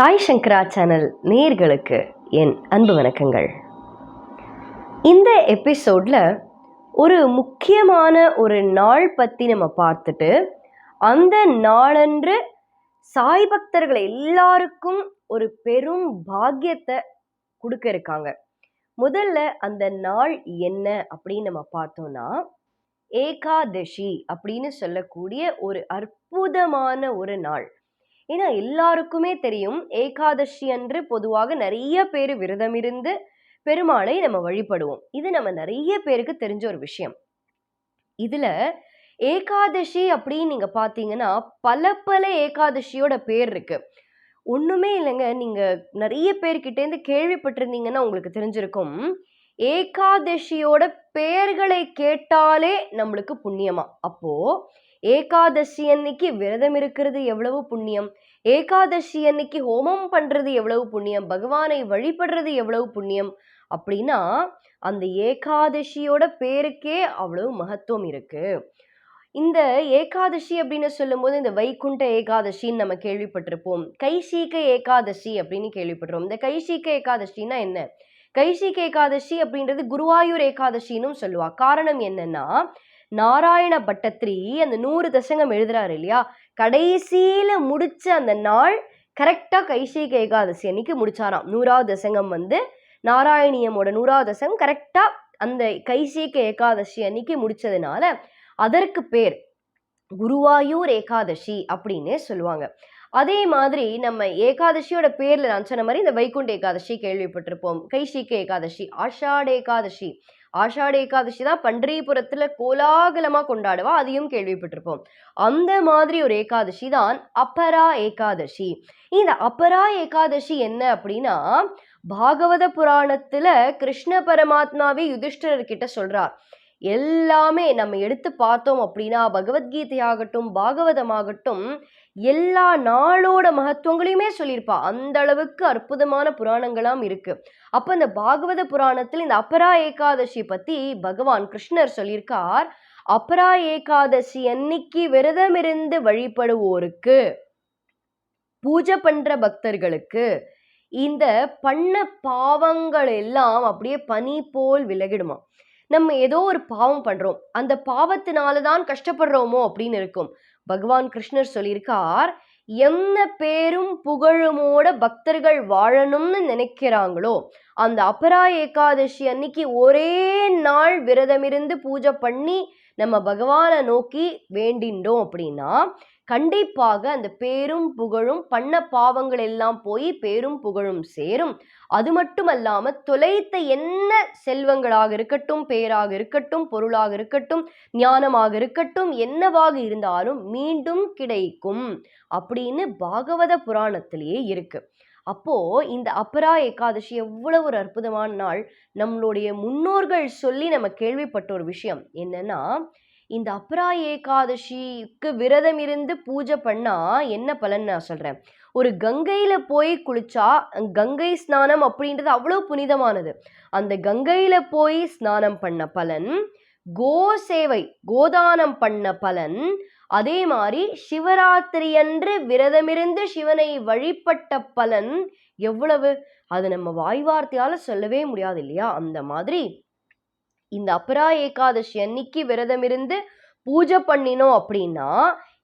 சாய் சங்கரா channel நேர்களுக்கு என் அன்பு வணக்கங்கள். இந்த எபிசோடில் ஒரு முக்கியமான ஒரு நாள் பற்றி நம்ம பார்த்துட்டு அந்த நாளன்று சாய் பக்தர்கள் எல்லாருக்கும் ஒரு பெரும் பாக்கியத்தை கொடுக்க இருக்காங்க. முதல்ல அந்த நாள் என்ன அப்படின்னு நம்ம பார்த்தோம்னா ஏகாதசி அப்படின்னு சொல்லக்கூடிய ஒரு அற்புதமான ஒரு நாள். ஏன்னா எல்லாருக்குமே தெரியும் ஏகாதசி அன்று பொதுவாக நிறைய பேர் விரதம் இருந்து பெருமாளை நம்ம வழிபடுவோம். இது நம்ம நிறைய பேருக்கு தெரிஞ்ச ஒரு விஷயம். இதுல ஏகாதசி அப்படின்னு நீங்க பாத்தீங்கன்னா பல பல ஏகாதசியோட பேர் இருக்கு. ஒண்ணுமே இல்லைங்க. நீங்க நிறைய பேர்கிட்டேருந்து கேள்விப்பட்டிருந்தீங்கன்னா உங்களுக்கு தெரிஞ்சிருக்கும். ஏகாதசியோட பெயர்களை கேட்டாலே நம்மளுக்கு புண்ணியமா? அப்போ ஏகாதசி அன்னைக்கு விரதம் இருக்கிறது எவ்வளவு புண்ணியம்? ஏகாதசி அன்னைக்கு ஹோமம் பண்ணுறது எவ்வளவு புண்ணியம்? பகவானை வழிபடுறது எவ்வளவு புண்ணியம்? அப்படின்னா அந்த ஏகாதசியோட பேருக்கே அவ்வளவு மகத்துவம் இருக்குது இந்த ஏகாதசி அப்படின்னு சொல்லும்போது இந்த வைகுண்ட ஏகாதசின்னு நம்ம கேள்விப்பட்டிருப்போம். கைசீக்க ஏகாதசி அப்படின்னு கேள்விப்பட்டிருப்போம். இந்த கைசீக்க ஏகாதசின்னா என்ன? கைசிக ஏகாதசி அப்படின்றது குருவாயூர் ஏகாதசின்னு சொல்லுவா. காரணம் என்னன்னா நாராயண பட்டத்ரி அந்த நூறு தசங்கம் எழுதுறாரு இல்லையா? கடைசியில முடிச்ச அந்த நாள் கரெக்டா கைசிக ஏகாதசி அன்னைக்கு முடிச்சாராம். நூறாவது தசங்கம் வந்து நாராயணியமோட நூறாவது தசங்கம் கரெக்டா அந்த கைசிக ஏகாதசி அன்னைக்கு முடிச்சதுனால அதற்கு பேர் குருவாயூர் ஏகாதசி அப்படின்னு சொல்லுவாங்க. அதே மாதிரி நம்ம ஏகாதசியோட பேர்ல நான் சொன்ன மாதிரி இந்த வைகுண்ட ஏகாதசி கேள்விப்பட்டிருப்போம். கைசிக்க ஏகாதசி ஆஷாட ஏகாதசி ஆஷாட ஏகாதசி தான் பண்டரிபுரத்தில் கோலாகலமாக கொண்டாடுவா அதையும் கேள்விப்பட்டிருப்போம். அந்த மாதிரி ஒரு ஏகாதசி தான் அப்பரா ஏகாதசி. இந்த அப்பரா ஏகாதசி என்ன அப்படின்னா பாகவத புராணத்துல கிருஷ்ண பரமாத்மாவே யுதிஷ்டரர்கிட்ட சொல்றார். எல்லாமே நம்ம எடுத்து பார்த்தோம் அப்படின்னா பகவத்கீதையாகட்டும் பாகவதமாகட்டும் எல்லா நாளோட மகத்துவங்களையுமே சொல்லியிருப்பா. அந்த அளவுக்கு அற்புதமான புராணங்களாம் இருக்கு. அப்ப இந்த பாகவத புராணத்தில் இந்த அபரா ஏகாதசி பத்தி பகவான் கிருஷ்ணர் சொல்லியிருக்கார். அபரா ஏகாதசி அன்னைக்கு விரதமிருந்து வழிபடுவோருக்கு பூஜை பண்ற பக்தர்களுக்கு இந்த பண்ண பாவங்கள் எல்லாம் அப்படியே பனி போல் விலகிடுமா. நம்ம ஏதோ ஒரு பாவம் பண்றோம். அந்த பாவத்தினால தான் கஷ்டப்படுறோமோ அப்படின்னு இருக்கும். பகவான் கிருஷ்ணர் சொல்லியிருக்கார் என்ன பேரும் புகழுமோட பக்தர்கள் வாழணும்னு நினைக்கிறாங்களோ அந்த அபரா ஏகாதசி அன்னைக்கு ஒரே நாள் விரதமிருந்து பூஜை பண்ணி நம்ம பகவானை நோக்கி வேண்டின்றோம் அப்படின்னா கண்டிப்பாக அந்த பேரும் புகழும் பண்ண பாவங்கள் எல்லாம் போய் பேரும் புகழும் சேரும். அது மட்டுமல்லாம தொலைத்த என்ன செல்வங்களாக இருக்கட்டும் பேராக இருக்கட்டும் பொருளாக இருக்கட்டும் ஞானமாக இருக்கட்டும் என்னவாக இருந்தாலும் மீண்டும் கிடைக்கும் அப்படின்னு பாகவத புராணத்திலேயே இருக்கு. அப்போ இந்த அபரா ஏகாதசி எவ்வளவு ஒரு அற்புதமான நாள். நம்மளுடைய முன்னோர்கள் சொல்லி நம்ம கேள்விப்பட்ட ஒரு விஷயம் என்னன்னா இந்த அப்ரா ஏகாதசிக்கு விரதம் இருந்து பூஜை பண்ணா என்ன பலன் நான் சொல்கிறேன் ஒரு கங்கையில் போய் குளிச்சா கங்கை ஸ்நானம் அப்படின்றது அவ்வளோ புனிதமானது. அந்த கங்கையில் போய் ஸ்நானம் பண்ண பலன் கோ சேவை கோதானம் பண்ண பலன் அதே மாதிரி சிவராத்திரியன்று விரதமிருந்து சிவனை வழிபட்ட பலன் எவ்வளவு? அது நம்ம வாய்வார்த்தையால சொல்லவே முடியாது இல்லையா? அந்த மாதிரி இந்த அபரா ஏகாதசி அன்னைக்கு விரதம் இருந்து பூஜை பண்ணினோம் அப்படின்னா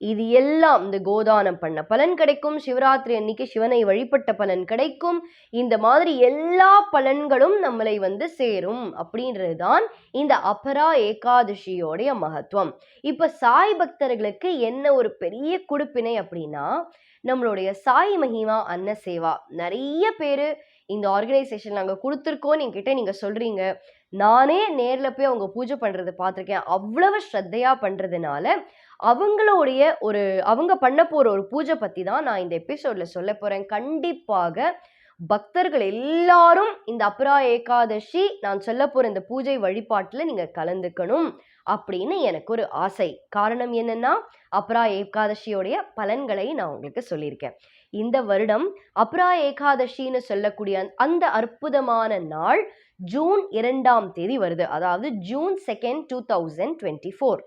இது எல்லாம் இந்த கோதானம் பண்ண பலன் கிடைக்கும். சிவராத்திரி அன்னைக்கு சிவனை வழிபட்ட பலன் கிடைக்கும். இந்த மாதிரி எல்லா பலன்களும் நம்மளை வந்து சேரும் அப்படின்றது தான் இந்த அபரா ஏகாதசியோடைய மகத்துவம். இப்ப சாய் பக்தர்களுக்கு என்ன ஒரு பெரிய குடுப்பினை அப்படின்னா நம்மளுடைய சாய் மகிமா அன்ன சேவா. நிறைய பேர் இந்த ஆர்கனைசேஷன் நாங்கள் கொடுத்துருக்கோம் என்கிட்ட நீங்கள் சொல்கிறீங்க நானே நேரில் போய் அவங்க பூஜை பண்ணுறது பார்த்துருக்கேன். அவ்வளவு ஸ்ரத்தையாக பண்ணுறதுனால அவங்களுடைய ஒரு அவங்க பண்ண போகிற ஒரு பூஜை பற்றி தான் நான் இந்த எபிசோடில் சொல்ல போகிறேன் கண்டிப்பாக பக்தர்கள் எல்லாரும் இந்த அப்ரா ஏகாதசி நான் சொல்ல போகிற இந்த பூஜை வழிபாட்டில் நீங்கள் கலந்துக்கணும் அப்படின்னு எனக்கு ஒரு ஆசை. காரணம் என்னன்னா அப்ரா ஏகாதசியோடைய பலன்களை நான் உங்களுக்கு சொல்லியிருக்கேன். இந்த வருடம் அப்ரா ஏகாதசின்னு சொல்லக்கூடிய அந்த அற்புதமான நாள் ஜூன் இரண்டாம் தேதி வருது. அதாவது June second two thousand twenty four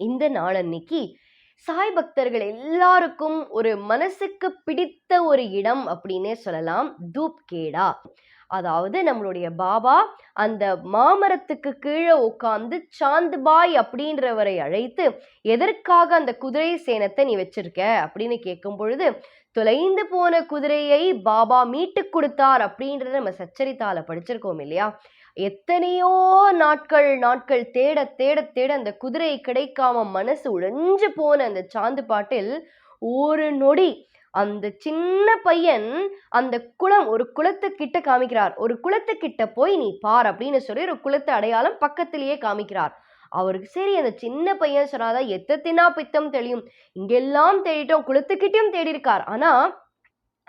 இந்த நாளன்னைக்கு சாய் பக்தர்கள் எல்லாருக்கும் ஒரு மனசுக்கு பிடித்த ஒரு இடம் அப்படின்னே சொல்லலாம். தூப்கேடா. அதாவது நம்மளுடைய பாபா அந்த மாமரத்துக்கு கீழே உட்காந்து சாந்துபாய் அப்படின்றவரை அழைத்து எதற்காக அந்த குதிரை சேனத்தை நீ வச்சிருக்க? அப்படின்னு கேட்கும் பொழுது தொலைந்து போன குதிரையை பாபா மீட்டு கொடுத்தார் அப்படின்றத நம்ம சச்சரித்தால படிச்சிருக்கோம் இல்லையா? எத்தனையோ நாட்கள் நாட்கள் தேட தேட தேட அந்த குதிரை கிடைக்காம மனசு உடைஞ்சு போன அந்த சாந்து பாட்டில் ஒரு நொடி அந்த சின்ன பையன் அந்த குளம் ஒரு குளத்துக்கிட்ட காமிக்கிறார். ஒரு குளத்துக்கிட்ட போய் நீ பார் அப்படின்னு சொல்லி ஒரு குளத்து அடையாளம் பக்கத்திலேயே காமிக்கிறார். அவருக்கு சரி அந்த சின்ன பையன் சொன்னாதான் எத்தத்தினா பித்தம் தெளியும். இங்கெல்லாம் தேடிட்டோம் குளத்துக்கிட்டையும் தேடி இருக்கார் ஆனா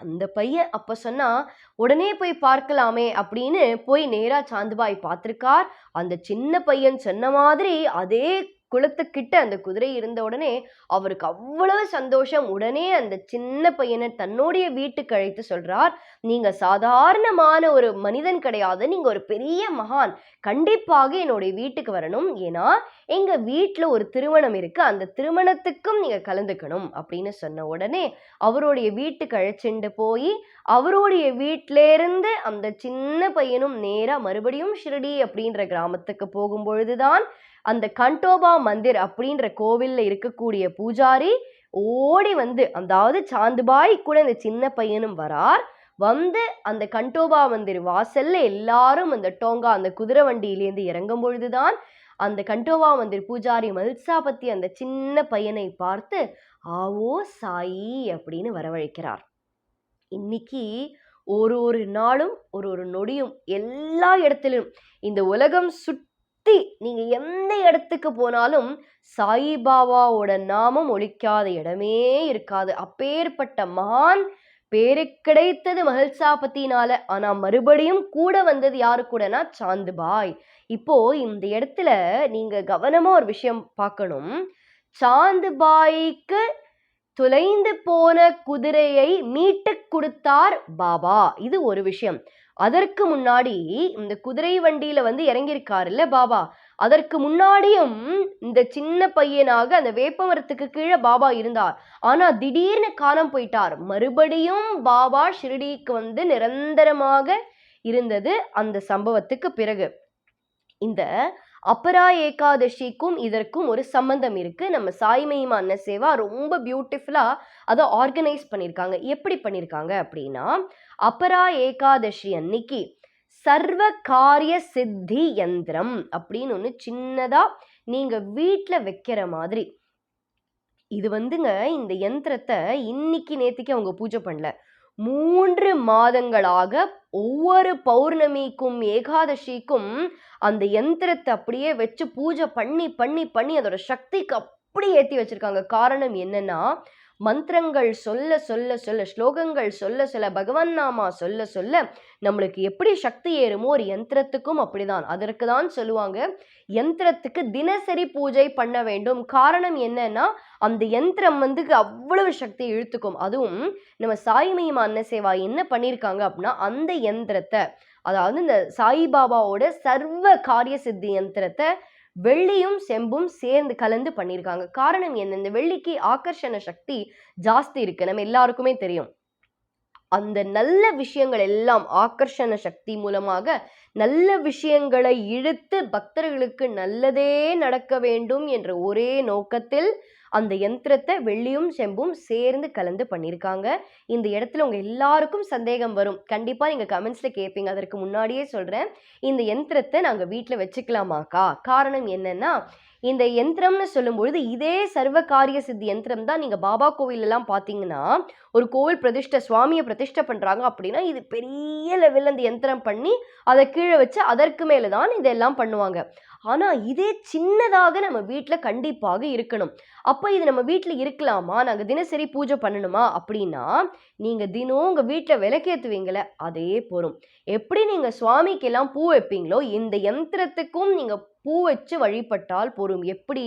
அந்த பையன் அப்ப சொன்னா உடனே போய் பார்க்கலாமே அப்படின்னு போய் நேரா சாந்துபாய் பார்த்துருக்கார். அந்த சின்ன பையன் சொன்ன மாதிரி அதே குளத்துக்கிட்ட அந்த குதிரை இருந்த உடனே அவருக்கு அவ்வளவு சந்தோஷம். உடனே அந்த சின்ன பையனை தன்னுடைய வீட்டுக்கு அழைத்து சொல்றார் நீங்க சாதாரணமான ஒரு மனிதன் கிடையாது. நீங்க ஒரு பெரிய மகான். கண்டிப்பாக என்னுடைய வீட்டுக்கு வரணும். ஏன்னா எங்க வீட்டுல ஒரு திருமணம் இருக்கு. அந்த திருமணத்துக்கும் நீங்க கலந்துக்கணும். அப்படின்னு சொன்ன உடனே அவருடைய வீட்டுக்கு அழைச்சிட்டு போய் அவருடைய வீட்டிலேருந்து அந்த சின்ன பையனும் நேரா மறுபடியும் ஷிரடி அப்படின்ற கிராமத்துக்கு போகும் பொழுதுதான் அந்த கண்டோபா மந்திர் அப்படின்ற கோவிலில் இருக்கக்கூடிய பூஜாரி ஓடி வந்து அதாவது சாந்துபாய் கூட இந்த சின்ன பையனும் வரார். வந்து அந்த கண்டோபா மந்திர் வாசல்ல எல்லாரும் அந்த டோங்கா அந்த குதிரை வண்டியிலேருந்து இறங்கும் பொழுதுதான் அந்த கண்டோபா மந்திர் பூஜாரி மல்சாபத்தி அந்த சின்ன பையனை பார்த்து ஆவோ சாயி அப்படின்னு வரவழைக்கிறார். இன்னைக்கு ஒரு ஒரு நாளும் ஒரு ஒரு நொடியும் எல்லா இடத்திலும் இந்த உலகம் சுற்றி நீங்க எந்த இடத்துக்கு போனாலும் சாயிபாபாவோட நாமம் ஒழிக்காத இடமே இருக்காது. அப்பேற்பட்ட மகான் பேரு கிடைத்தது மகிழ்ச்சாபத்தினால ஆனா மறுபடியும் கூட வந்தது யாரு கூடனா சாந்துபாய். இப்போ இந்த இடத்துல நீங்க கவனமா ஒரு விஷயம் பார்க்கணும். சாந்துபாய்க்கு தொலைந்து போன குதிரையை மீட்டு கொடுத்தார் பாபா. இது ஒரு விஷயம். அதற்கு முன்னாடி இந்த குதிரை வண்டியில வந்து இறங்கியிருக்காருல்ல பாபா. அதற்கு முன்னாடியும் இந்த சின்ன பையனாக அந்த வேப்பமரத்துக்கு கீழே பாபா இருந்தார். ஆனா திடீர்னு காணாம போயிட்டார். மறுபடியும் பாபா ஷிரடிக்கு வந்து நிரந்தரமாக இருந்தது அந்த சம்பவத்துக்கு பிறகு. இந்த அப்பரா ஏகாதசிக்கும் இதற்கும் ஒரு சம்பந்தம் இருக்கு. நம்ம சாய்மயிமா அன்ன சேவா ரொம்ப பியூட்டிஃபுல்லா அதை ஆர்கனைஸ் பண்ணியிருக்காங்க எப்படி பண்ணியிருக்காங்க அப்படின்னா அப்பரா ஏகாதசி அன்னைக்கு சர்வ காரிய சித்தி யந்திரம் அப்படின்னு ஒன்று சின்னதாக நீங்கள் வீட்டில் வைக்கிற மாதிரி. இது வந்துங்க இந்த யந்திரத்தை இன்னைக்கு நேற்றுக்கு அவங்க பூஜை பண்ணல. மூன்று மாதங்களாக ஒவ்வொரு பௌர்ணமிக்கும் ஏகாதசிக்கும் அந்த யந்திரத்தை அப்படியே வச்சு பூஜை பண்ணி பண்ணி பண்ணி அதோட சக்திக்கு அப்படி ஏற்றி வச்சிருக்காங்க. காரணம் என்னென்னா மந்திரங்கள் சொல்ல சொல்ல சொல்ல ஸ்லோகங்கள் சொல்ல சொல்ல பகவான் நாமா சொல்ல சொல்ல நம்மளுக்கு எப்படி சக்தி ஏறுமோ ஒரு யந்திரத்துக்கும் அப்படிதான். அதற்கு தான் சொல்லுவாங்க யந்திரத்துக்கு தினசரி பூஜை பண்ண வேண்டும். காரணம் என்னன்னா அந்த யந்திரம் வந்து அவ்வளவு சக்தி இழுத்துக்கும். அதுவும் நம்ம சாய்மயமா அன்ன சேவா என்ன பண்ணியிருக்காங்க அப்படின்னா அந்த யந்திரத்தை அதாவது இந்த சாய்பாபாவோட சர்வ காரிய சித்தி யந்திரத்தை வெள்ளியும் செம்பும் சேர்ந்து கலந்து பண்ணியிருக்காங்க காரணம் என்ன? இந்த வெள்ளிக்கு ஆகர்ஷண சக்தி ஜாஸ்தி இருக்கு. நம்ம எல்லாருக்குமே தெரியும். அந்த நல்ல விஷயங்கள் எல்லாம் ஆகர்ஷண சக்தி மூலமாக நல்ல விஷயங்களை இழுத்து பக்தர்களுக்கு நல்லதே நடக்க வேண்டும் என்ற ஒரே நோக்கத்தில் அந்த யந்திரத்தை வெள்ளியும் செம்பும் சேர்ந்து கலந்து பண்ணியிருக்காங்க இந்த இடத்துல உங்கள் எல்லாருக்கும் சந்தேகம் வரும். கண்டிப்பாக நீங்கள் கமெண்ட்ஸில் கேட்பீங்க அதற்கு முன்னாடியே சொல்கிறேன் இந்த யந்திரத்தை நாங்கள் வீட்டில் வச்சுக்கலாமாக்கா? காரணம் என்னென்னா இந்த யந்திரம்னு சொல்லும்பொழுது இதே சர்வ காரிய சித்தி யந்திரம் தான் நீங்கள் பாபா கோவில் பார்த்தீங்கன்னா ஒரு கோவில் பிரதிஷ்டை சுவாமியை பிரதிஷ்டை பண்ணுறாங்க அப்படின்னா இது பெரிய லெவலில் அந்த யந்திரம் பண்ணி அதை கீழே வச்சு அதற்கு மேலே தான் இதெல்லாம் பண்ணுவாங்க. ஆனால் இதே சின்னதாக நம்ம வீட்டில் கண்டிப்பாக இருக்கணும். அப்போ இது நம்ம வீட்டில் இருக்கலாமா? நாங்கள் தினசரி பூஜை பண்ணணுமா? அப்படின்னா நீங்கள் தினம் உங்கள் வீட்டில் விளக்கேற்றுவீங்கள அதே போரும் எப்படி நீங்கள் சுவாமிக்கு எல்லாம் பூ வைப்பீங்களோ இந்த யந்திரத்துக்கும் நீங்கள் பூ வச்சு வழிபட்டால் போரும் எப்படி?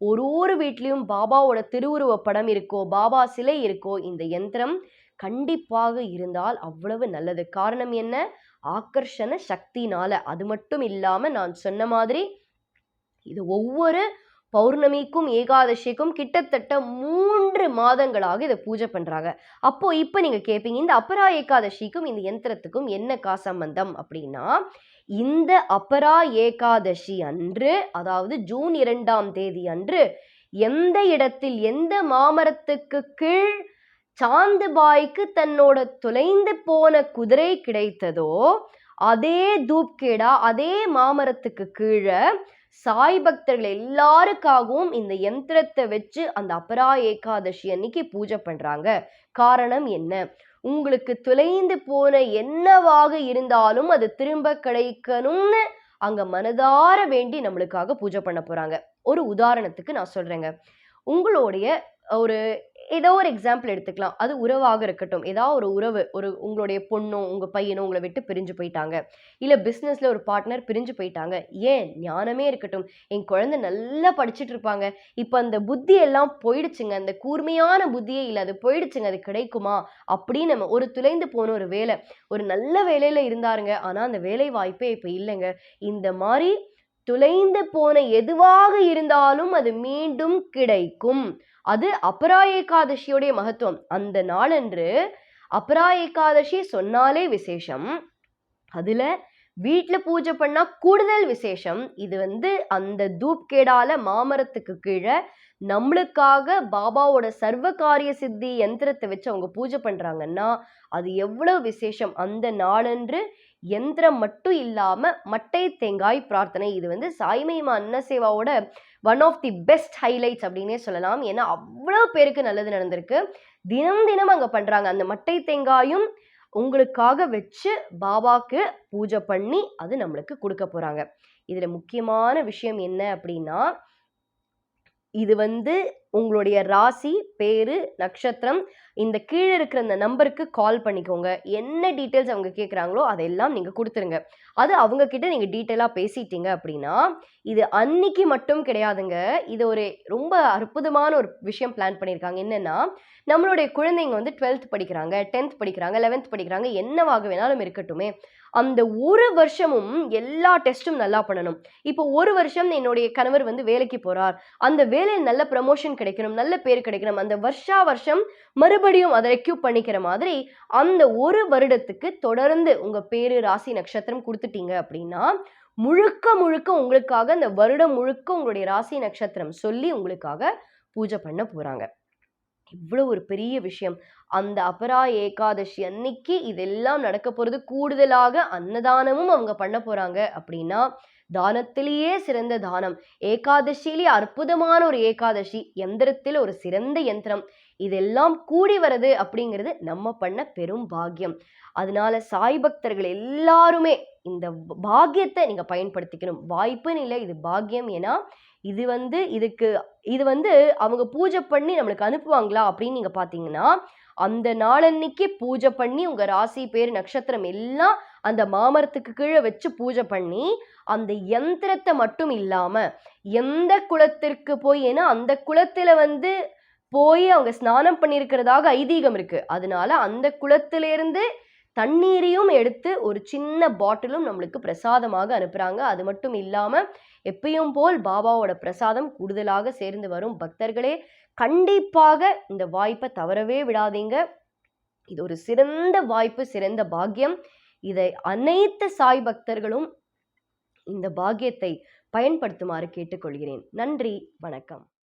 ஒரு ஒரு வீட்லேயும் பாபாவோட திருவுருவ படம் இருக்கோ பாபா சிலை இருக்கோ இந்த யந்திரம் கண்டிப்பாக இருந்தால் அவ்வளவு நல்லது. காரணம் என்ன? ஆக்கர்ஷண சக்தினால. அது மட்டும் இல்லாம நான் சொன்ன மாதிரி இது ஒவ்வொரு பௌர்ணமிக்கும் ஏகாதசிக்கும் கிட்டத்தட்ட மூன்று மாதங்களாக இதை பூஜை பண்ணுறாங்க அப்போ இப்போ நீங்கள் கேட்பீங்க இந்த அபரா ஏகாதசிக்கும் இந்த யந்திரத்துக்கும் என்ன கா சம்பந்தம் அப்படின்னா இந்த அபரா ஏகாதசி அன்று அதாவது ஜூன் இரண்டாம் தேதி அன்று எந்த இடத்தில் எந்த மாமரத்துக்கு கீழ் சாந்து பாய்க்கு தன்னோட தொலைந்து போன குதிரை கிடைத்ததோ அதே தூப்கேடா அதே மாமரத்துக்கு கீழே சாய் பக்தர்கள் எல்லாருக்காகவும் இந்த யந்திரத்தை வச்சு அந்த அபரா ஏகாதசி அன்னைக்கு பூஜை பண்றாங்க. காரணம் என்ன? உங்களுக்கு தொலைந்து போன என்னவாக இருந்தாலும் அது திரும்ப கிடைக்கணும்னு அங்க மனதார வேண்டி நம்மளுக்காக பூஜை பண்ண போறாங்க. ஒரு உதாரணத்துக்கு நான் சொல்றேங்க. உங்களுடைய ஒரு ஏதோ ஒரு எக்ஸாம்பிள் எடுத்துக்கலாம். அது உறவாக இருக்கட்டும். ஏதாவது ஒரு உறவு ஒரு உங்களுடைய பொண்ணோ உங்கள் பையனோ உங்களை விட்டு பிரிஞ்சு போயிட்டாங்க. இல்லை பிஸ்னஸில் ஒரு பார்ட்னர் பிரிஞ்சு போயிட்டாங்க. ஏன்? ஞானமே இருக்கட்டும். என் குழந்தை நல்லா படிச்சுட்டு இருப்பாங்க. இப்போ அந்த புத்தி எல்லாம் போயிடுச்சுங்க. அந்த கூர்மையான புத்தியே இல்லை. அது போயிடுச்சுங்க. அது கிடைக்குமா? அப்படின்னு நம்ம ஒரு துளைந்து போன ஒரு வேலை. ஒரு நல்ல வேலையில் இருந்தாருங்க. ஆனால் அந்த வேலை வாய்ப்பே இப்போ இல்லைங்க. இந்த மாதிரி துளைந்து போன எதுவாக இருந்தாலும் அது மீண்டும் கிடைக்கும். அது அபரா ஏகாதசியோடைய மகத்துவம். அந்த நாளன்று அபரா ஏகாதசி சொன்னாலே விசேஷம். அதுல வீட்டில் பூஜை பண்ணால் கூடுதல் விசேஷம். இது வந்து அந்த தூப்கேடால மாமரத்துக்கு கீழே நம்மளுக்காக பாபாவோட சர்வ காரிய சித்தி யந்திரத்தை வச்சு அவங்க பூஜை பண்ணுறாங்கன்னா அது எவ்வளவு விசேஷம். அந்த நாளன்று எந்திரம் மட்டும் இல்லாமல் மட்டை தேங்காய் பிரார்த்தனை. இது வந்து சாய்மைமா அன்னசேவாவோட one of the best highlights அப்படின்னே சொல்லலாம். ஏன்னா அவ்வளோ பேருக்கு நல்லது நடந்திருக்கு. தினம் தினம் அங்கே பண்ணுறாங்க அந்த மட்டை தேங்காயும் உங்களுக்காக வச்சு பாபாக்கு பூஜை பண்ணி அது நம்மளுக்கு கொடுக்க போகிறாங்க இதில் முக்கியமான விஷயம் என்ன அப்படின்னா இது வந்து உங்களுடைய ராசி பேரு நட்சத்திரம் இந்த கீழே இருக்கிற அந்த நம்பருக்கு கால் பண்ணிக்கோங்க. என்ன டீட்டெயில்ஸ் அவங்க கேட்குறாங்களோ அதெல்லாம் நீங்கள் கொடுத்துருங்க. அது அவங்க கிட்ட நீங்கள் டீட்டெயிலாக பேசிட்டீங்க அப்படின்னா இது அன்னைக்கு மட்டும் கிடையாதுங்க. இது ஒரு ரொம்ப அற்புதமான ஒரு விஷயம் பிளான் பண்ணியிருக்காங்க என்னென்னா நம்மளுடைய குழந்தைங்க வந்து டுவெல்த் படிக்கிறாங்க டென்த் படிக்கிறாங்க லெவன்த் படிக்கிறாங்க என்னவாக வேணாலும் இருக்கட்டுமே. அந்த ஒரு வருஷமும் எல்லா டெஸ்ட்டும் நல்லா பண்ணணும். இப்போ ஒரு வருஷம் என்னுடைய கணவர் வந்து வேலைக்கு போகிறார் அந்த வேலையில் நல்ல ப்ரமோஷன் கிடைக்கணும் நல்ல பேர் கிடைக்கணும். அந்த வருஷா வருஷம் மறுபடியும் அதை ரெக்யூப் பண்ணிக்கிற மாதிரி அந்த ஒரு வருடத்துக்கு தொடர்ந்து உங்கள் பேர் ராசி நட்சத்திரம் கொடுத்துட்டீங்க அப்படின்னா முழுக்க முழுக்க உங்களுக்காக அந்த வருடம் முழுக்க உங்களுடைய ராசி நட்சத்திரம் சொல்லி உங்களுக்காக பூஜை பண்ண போகிறாங்க இவ்வளோ ஒரு பெரிய விஷயம். அந்த அபரா ஏகாதசி அன்னைக்கு இதெல்லாம் நடக்க போகிறது கூடுதலாக அன்னதானமும் அவங்க பண்ண போகிறாங்க அப்படின்னா தானத்திலேயே சிறந்த தானம். ஏகாதசியிலேயே அற்புதமான ஒரு ஏகாதசி எந்திரத்தில் ஒரு சிறந்த யந்திரம் இதெல்லாம் கூடி வருது அப்படிங்கிறது நம்ம பண்ண பெரும் பாக்கியம். அதனால சாய் பக்தர்கள் எல்லாருமே இந்த பாக்கியத்தை நீங்க பயன்படுத்திக்கணும். வாய்ப்புன்னு இல்லை இது பாக்கியம். ஏன்னா இது வந்து இதுக்கு இது வந்து அவங்க பூஜை பண்ணி நம்மளுக்கு அனுப்புவாங்களா அப்படின்னு நீங்க பாத்தீங்கன்னா அந்த நாளன்னைக்கு பூஜை பண்ணி உங்க ராசி பேர் நட்சத்திரம் எல்லாம் அந்த மாமரத்துக்கு கீழே வச்சு பூஜை பண்ணி அந்த யந்திரத்தை மட்டும் இல்லாமல் எந்த குளத்திற்கு போய் ஏன்னா அந்த குளத்தில் வந்து போய் அவங்க ஸ்நானம் பண்ணியிருக்கிறதாக ஐதீகம் இருக்குது அதனால அந்த குளத்திலிருந்து தண்ணீரையும் எடுத்து ஒரு சின்ன பாட்டிலும் நம்மளுக்கு பிரசாதமாக அனுப்புகிறாங்க அது மட்டும் இல்லாமல் எப்பயும் போல் பாபாவோட பிரசாதம் கூடுதலாக சேர்ந்து வரும். பக்தர்களே கண்டிப்பாக இந்த வாய்ப்பை தவறவே விடாதீங்க. இது ஒரு சிறந்த வாய்ப்பு சிறந்த பாக்கியம். இதை அனைத்து சாய் பக்தர்களும் இந்த பாக்கியத்தை பயன்படுத்துமாறு கேட்டுக்கொள்கிறேன். நன்றி வணக்கம்.